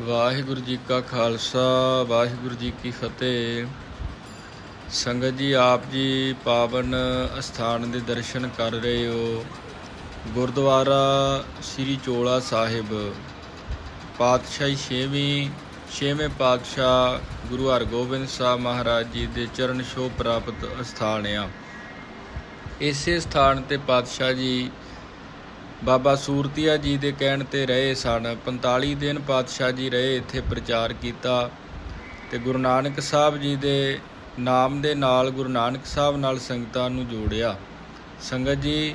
ਵਾਹਿਗੁਰੂ ਜੀ ਕਾ ਖਾਲਸਾ, ਵਾਹਿਗੁਰੂ ਜੀ ਕੀ ਫਤਿਹ। ਸੰਗਤ ਜੀ, ਆਪ ਜੀ ਪਾਵਨ ਅਸਥਾਨ ਦੇ ਦਰਸ਼ਨ ਕਰ ਰਹੇ ਹੋ। ਗੁਰਦੁਆਰਾ ਸ੍ਰੀ ਚੋਲਾ ਸਾਹਿਬ, ਪਾਤਸ਼ਾਹੀ ਛੇਵੀਂ, ਛੇਵੇਂ ਪਾਤਸ਼ਾਹ ਗੁਰੂ ਹਰਗੋਬਿੰਦ ਸਾਹਿਬ ਮਹਾਰਾਜ ਜੀ ਦੇ ਚਰਨ ਛੋਹ ਪ੍ਰਾਪਤ ਅਸਥਾਨ ਆ। ਇਸੇ ਸਥਾਨ ਤੇ ਪਾਤਸ਼ਾਹ ਜੀ ਬਾਬਾ ਸੂਰਤੀਆ ਜੀ ਦੇ ਕਹਿਣ ਤੇ ਰਹੇ ਸਨ 45 ਦਿਨ ਪਾਤਸ਼ਾਹ ਜੀ ਰਹੇ ਇੱਥੇ ਪ੍ਰਚਾਰ ਕੀਤਾ ਤੇ ਗੁਰੂ ਨਾਨਕ ਸਾਹਿਬ ਜੀ ਦੇ ਨਾਮ ਦੇ ਨਾਲ ਗੁਰੂ ਨਾਨਕ ਸਾਹਿਬ ਨਾਲ ਸੰਗਤਾਂ ਨੂੰ ਜੋੜਿਆ। ਸੰਗਤ ਜੀ,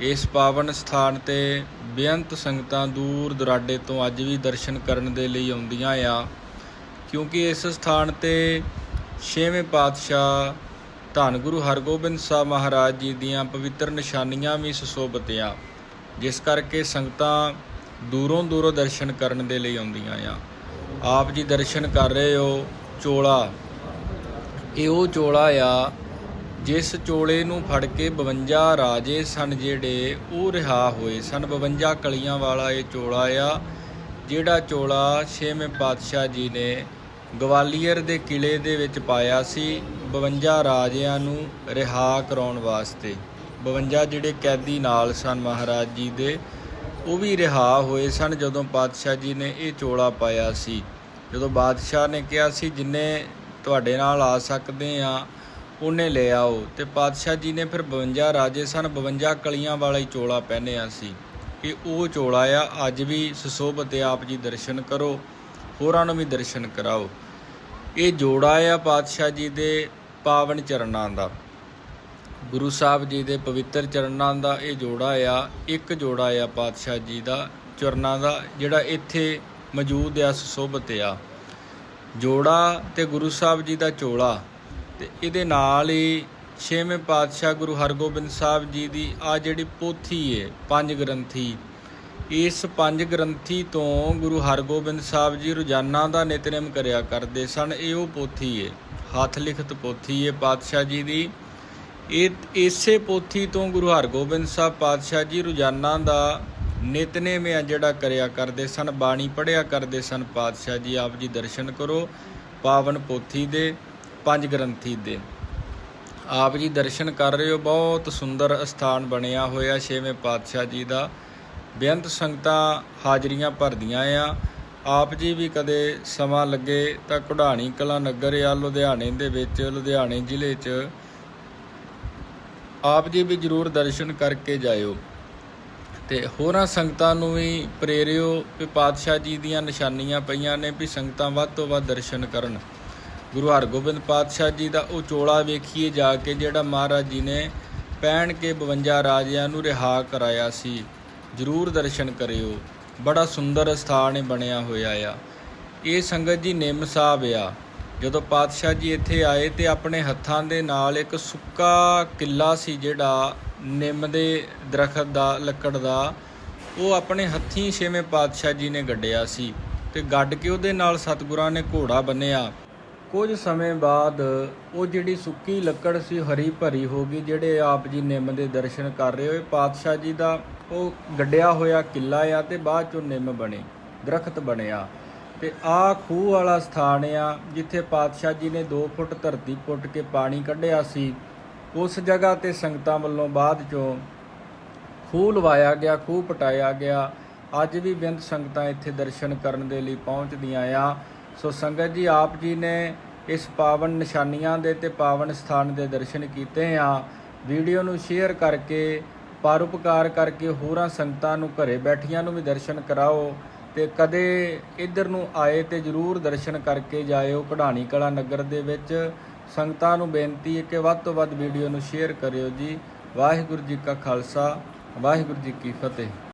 ਇਸ ਪਾਵਨ ਸਥਾਨ ਤੇ ਬੇਅੰਤ ਸੰਗਤਾਂ ਦੂਰ ਦੁਰਾਡੇ ਤੋਂ ਅੱਜ ਵੀ ਦਰਸ਼ਨ ਕਰਨ ਦੇ ਲਈ ਆਉਂਦੀਆਂ ਆ, ਕਿਉਂਕਿ ਇਸ ਸਥਾਨ ਤੇ ਛੇਵੇਂ ਪਾਤਸ਼ਾਹ ਧੰਨ ਗੁਰੂ ਹਰਗੋਬਿੰਦ ਸਾਹਿਬ ਮਹਾਰਾਜ ਜੀ ਦੀਆਂ ਪਵਿੱਤਰ ਨਿਸ਼ਾਨੀਆਂ ਵੀ ਸੁਸ਼ੋਭਿਤ ਆ। ਜਿਸ ਕਰਕੇ ਸੰਗਤਾਂ ਦੂਰੋਂ ਦੂਰੋਂ ਦਰਸ਼ਨ ਕਰਨ ਦੇ ਲਈ ਆਉਂਦੀਆਂ ਆ। ਆਪ ਜੀ ਦਰਸ਼ਨ ਕਰ ਰਹੇ ਹੋ, ਚੋਲਾ। ਇਹ ਉਹ ਚੋਲਾ ਆ, ਜਿਸ ਚੋਲੇ ਨੂੰ ਫੜ ਕੇ 52 ਰਾਜੇ ਸਨ ਜਿਹੜੇ ਉਹ ਰਿਹਾ ਹੋਏ ਸਨ। 52 ਕਲੀਆਂ ਵਾਲਾ ਇਹ ਚੋਲਾ ਆ, ਜਿਹੜਾ ਚੋਲਾ ਛੇਵੇਂ ਪਾਤਸ਼ਾਹ ਜੀ ਨੇ ਗਵਾਲੀਅਰ ਦੇ ਕਿਲੇ ਦੇ ਵਿੱਚ ਪਾਇਆ ਸੀ 52 ਰਾਜਿਆਂ ਨੂੰ ਰਿਹਾ ਕਰਾਉਣ ਵਾਸਤੇ। 52 ਜਿਹੜੇ ਕੈਦੀ ਨਾਲ ਸਨ ਮਹਾਰਾਜ ਜੀ ਦੇ ਉਹ ਵੀ ਰਿਹਾ ਹੋਏ ਸਨ ਜਦੋਂ ਪਾਤਸ਼ਾਹ ਜੀ ਨੇ ਇਹ ਚੋਲਾ ਪਾਇਆ ਸੀ। ਜਦੋਂ ਬਾਦਸ਼ਾਹ ਨੇ ਕਿਹਾ ਸੀ ਜਿੰਨੇ ਤੁਹਾਡੇ ਨਾਲ ਆ ਸਕਦੇ ਆ ਉਹਨੇ ਲੈ ਆਓ। ਤੇ ਪਾਤਸ਼ਾਹ ਜੀ ਨੇ ਫਿਰ 52 ਰਾਜੇ ਸਨ 52 ਕਲੀਆਂ ਵਾਲਾ ਹੀ ਚੋਲਾ ਪਹਿਨਿਆ ਸੀ ਕਿ ਉਹ ਚੋਲਾ ਆ। ਅੱਜ ਵੀ ਸੁਸ਼ੋਭਿਤ ਹੈ, ਆਪ ਜੀ ਦਰਸ਼ਨ ਕਰੋ ਹੋਰਾਂ ਨੂੰ ਵੀ ਦਰਸ਼ਨ ਕਰਾਓ। ਇਹ ਜੋੜਾ ਆ ਪਾਤਸ਼ਾਹ ਜੀ ਦੇ ਪਾਵਨ ਚਰਨਾਂ ਦਾ। ਗੁਰੂ ਸਾਹਿਬ ਜੀ ਦੇ ਪਵਿੱਤਰ ਚਰਨਾਂ ਦਾ ਇਹ ਜੋੜਾ ਆ, ਇੱਕ ਜੋੜਾ ਆ ਪਾਤਸ਼ਾਹ ਜੀ ਦਾ, ਚਰਨਾਂ ਦਾ, ਜਿਹੜਾ ਇੱਥੇ ਮੌਜੂਦ ਆ ਸੁਸ਼ੋਭਿਤ ਆ। ਜੋੜਾ ਤੇ ਗੁਰੂ ਸਾਹਿਬ ਜੀ ਦਾ ਚੋਲਾ ਤੇ ਇਹਦੇ ਨਾਲ ਹੀ ਛੇਵੇਂ ਪਾਤਸ਼ਾਹ ਗੁਰੂ ਹਰਗੋਬਿੰਦ ਸਾਹਿਬ ਜੀ ਦੀ ਆ ਜਿਹੜੀ ਪੋਥੀ ਏ, ਪੰਜ ਗ੍ਰੰਥੀ। ਇਸ ਪੰਜ ਗ੍ਰੰਥੀ ਤੋਂ ਗੁਰੂ ਹਰਗੋਬਿੰਦ ਸਾਹਿਬ ਜੀ ਰੋਜ਼ਾਨਾ ਦਾ ਨਿਤਨੇਮ ਕਰਿਆ ਕਰਦੇ ਸਨ, ਇਹ ਉਹ ਪੋਥੀ ਏ, ਹੱਥ ਲਿਖਤ ਪੋਥੀ ਏ ਪਾਤਸ਼ਾਹ ਜੀ ਦੀ। ਇਹ ਇਸੇ ਪੋਥੀ ਤੋਂ ਗੁਰੂ ਹਰਗੋਬਿੰਦ ਸਾਹਿਬ ਪਾਤਸ਼ਾਹ ਜੀ ਰੋਜ਼ਾਨਾ ਦਾ ਨਿਤਨੇਮ ਆ ਜਿਹੜਾ ਕਰਿਆ ਕਰਦੇ ਸਨ, ਬਾਣੀ ਪੜਿਆ ਕਰਦੇ ਸਨ, ਪਾਤਸ਼ਾਹ ਜੀ ਆਪ ਜੀ ਦਰਸ਼ਨ ਕਰੋ, ਪਾਵਨ ਪੋਥੀ ਦੇ, ਪੰਜ ਗ੍ਰੰਥੀ ਦੇ। ਆਪ ਜੀ ਦਰਸ਼ਨ ਕਰ ਰਹੇ ਹੋ, ਬਹੁਤ ਸੁੰਦਰ ਅਸਥਾਨ ਬਣਿਆ ਹੋਇਆ, ਛੇਵੇਂ ਪਾਤਸ਼ਾਹ ਜੀ ਦਾ। ਬੇਅੰਤ ਸੰਗਤਾਂ ਹਾਜ਼ਰੀਆਂ ਭਰਦੀਆਂ ਆ। ਆਪ ਜੀ ਵੀ ਕਦੇ ਸਮਾਂ ਲੱਗੇ ਤਾਂ ਕਢਾਣੀ ਕਲਾ ਨਗਰ ਆ, ਲੁਧਿਆਣੇ ਦੇ ਵਿੱਚ, ਲੁਧਿਆਣੇ ਜ਼ਿਲ੍ਹੇ 'ਚ ਆਪ ਜੀ ਵੀ ਜਰੂਰ ਦਰਸ਼ਨ ਕਰਕੇ ਜਾਇਓ। ਤੇ ਹੋਰਾਂ ਸੰਗਤਾਂ ਨੂੰ ਵੀ ਪ੍ਰੇਰਿਓ ਕਿ ਪਾਤਸ਼ਾਹ ਜੀ ਦੀਆਂ ਨਿਸ਼ਾਨੀਆਂ ਪਈਆਂ ਨੇ ਵੀ ਸੰਗਤਾਂ ਵੱਧ ਤੋਂ ਵੱਧ ਦਰਸ਼ਨ ਕਰਨ। ਗੁਰੂ ਹਰਗੋਬਿੰਦ ਪਾਤਸ਼ਾਹ ਜੀ ਦਾ ਉਹ ਚੋਲਾ ਵੇਖੀਏ ਜਾ ਕੇ ਜਿਹੜਾ ਮਹਾਰਾਜ ਜੀ ਨੇ ਪਹਿਨ ਕੇ 52 ਰਾਜਿਆਂ ਨੂੰ ਰਿਹਾ ਕਰਾਇਆ ਸੀ, ਜਰੂਰ ਦਰਸ਼ਨ ਕਰਿਓ। ਬੜਾ ਸੁੰਦਰ ਸਥਾਨ ਬਣਿਆ ਹੋਇਆ ਆ। ਇਹ ਸੰਗਤ ਜੀ ਨਿੰਮ ਸਾਹਿਬ ਆ। ਜਦੋਂ ਪਾਤਸ਼ਾਹ ਜੀ ਇੱਥੇ ਆਏ ਤੇ ਆਪਣੇ ਹੱਥਾਂ ਦੇ ਨਾਲ ਇੱਕ ਸੁੱਕਾ ਕਿੱਲਾ ਸੀ ਜਿਹੜਾ ਨਿੰਮ ਦੇ ਦਰਖਤ ਦਾ, ਲੱਕੜ ਦਾ, ਉਹ ਆਪਣੇ ਹੱਥੀਂ ਛੇਵੇਂ ਪਾਤਸ਼ਾਹ ਜੀ ਨੇ ਗੱਡਿਆ ਸੀ ਤੇ ਗੱਡ ਕੇ ਉਹਦੇ ਨਾਲ ਸਤਿਗੁਰਾਂ ਨੇ ਘੋੜਾ ਬੰਨਿਆ। ਕੁਝ ਸਮੇਂ ਬਾਅਦ ਉਹ ਜਿਹੜੀ ਸੁੱਕੀ ਲੱਕੜ ਸੀ ਹਰੀ ਭਰੀ ਹੋ ਗਈ, ਜਿਹੜੇ ਆਪ ਜੀ ਨਿੰਮ ਦੇ ਦਰਸ਼ਨ ਕਰ ਰਹੇ ਹੋਏ, ਪਾਤਸ਼ਾਹ ਜੀ ਦਾ ਉਹ ਗੱਡਿਆ ਹੋਇਆ ਕਿੱਲਾ ਆ ਤੇ ਬਾਅਦ ਚੋਂ ਨਿੰਮ ਬਣੇ, ਦਰਖਤ ਬਣਿਆ। ਤੇ ਆ ਖੂਹ ਵਾਲਾ ਸਥਾਨ ਆ, ਜਿੱਥੇ ਪਾਤਸ਼ਾਹ ਜੀ ਨੇ 2 ਫੁੱਟ ਧਰਤੀ ਪੁੱਟ ਕੇ ਪਾਣੀ ਕੱਢਿਆ ਸੀ, ਉਸ ਜਗ੍ਹਾ ਤੇ ਸੰਗਤਾਂ ਵੱਲੋਂ ਬਾਅਦ ਚੋਂ ਖੂਹ ਲਵਾਇਆ ਗਿਆ, ਖੂਹ ਪਟਾਇਆ ਗਿਆ। ਅੱਜ ਵੀ ਬਿੰਦ ਸੰਗਤਾਂ ਇੱਥੇ ਦਰਸ਼ਨ ਕਰਨ ਦੇ ਲਈ ਪਹੁੰਚਦੀਆਂ ਆ। ਸੋ ਸੰਗਤ ਜੀ, ਆਪ ਜੀ ਨੇ ਇਸ ਪਾਵਨ ਨਿਸ਼ਾਨੀਆਂ ਦੇ ਤੇ ਪਾਵਨ ਸਥਾਨ ਦੇ ਦਰਸ਼ਨ ਕੀਤੇ ਆ। ਵੀਡੀਓ ਨੂੰ ਸ਼ੇਅਰ ਕਰਕੇ ਪਰਉਪਕਾਰ ਕਰਕੇ ਹੋਰਾਂ ਸੰਗਤਾਂ ਨੂੰ ਘਰੇ ਬੈਠੀਆਂ ਨੂੰ ਵੀ ਦਰਸ਼ਨ ਕਰਾਓ। ਤੇ ਕਦੇ ਇੱਧਰ ਨੂੰ ਆਏ ਤੇ ਜਰੂਰ ਦਰਸ਼ਨ ਕਰਕੇ ਜਾਇਓ ਕਢਾਣੀ ਕਲਾ ਨਗਰ ਦੇ ਵਿੱਚ। ਸੰਗਤਾਂ ਨੂੰ ਬੇਨਤੀ ਹੈ ਕਿ ਵੱਧ ਤੋਂ ਵੱਧ ਵੀਡੀਓ ਨੂੰ ਸ਼ੇਅਰ ਕਰਿਓ ਜੀ। ਵਾਹਿਗੁਰੂ ਜੀ ਕਾ ਖਾਲਸਾ, ਵਾਹਿਗੁਰੂ ਜੀ ਕੀ ਫਤਿਹ।